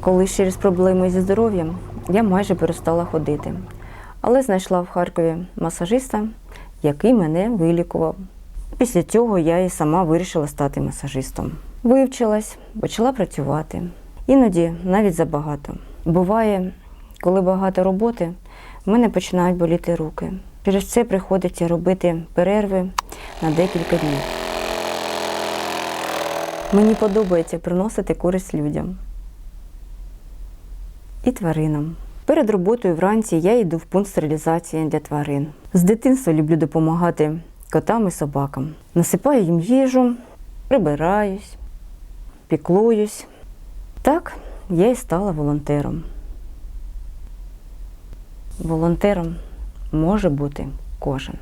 Коли через проблеми зі здоров'ям я майже перестала ходити, але знайшла в Харкові масажиста, який мене вилікував. Після цього я і сама вирішила стати масажистом. Вивчилась, почала працювати. Іноді навіть забагато. Буває, коли багато роботи, в мене починають боліти руки. Через це приходиться робити перерви на декілька днів. Мені подобається приносити користь людям і тваринам. Перед роботою вранці я йду в пункт стерилізації для тварин. З дитинства люблю допомагати котам і собакам. Насипаю їм їжу, прибираюсь, піклуюсь. Так я і стала волонтером. Волонтером може бути кожен.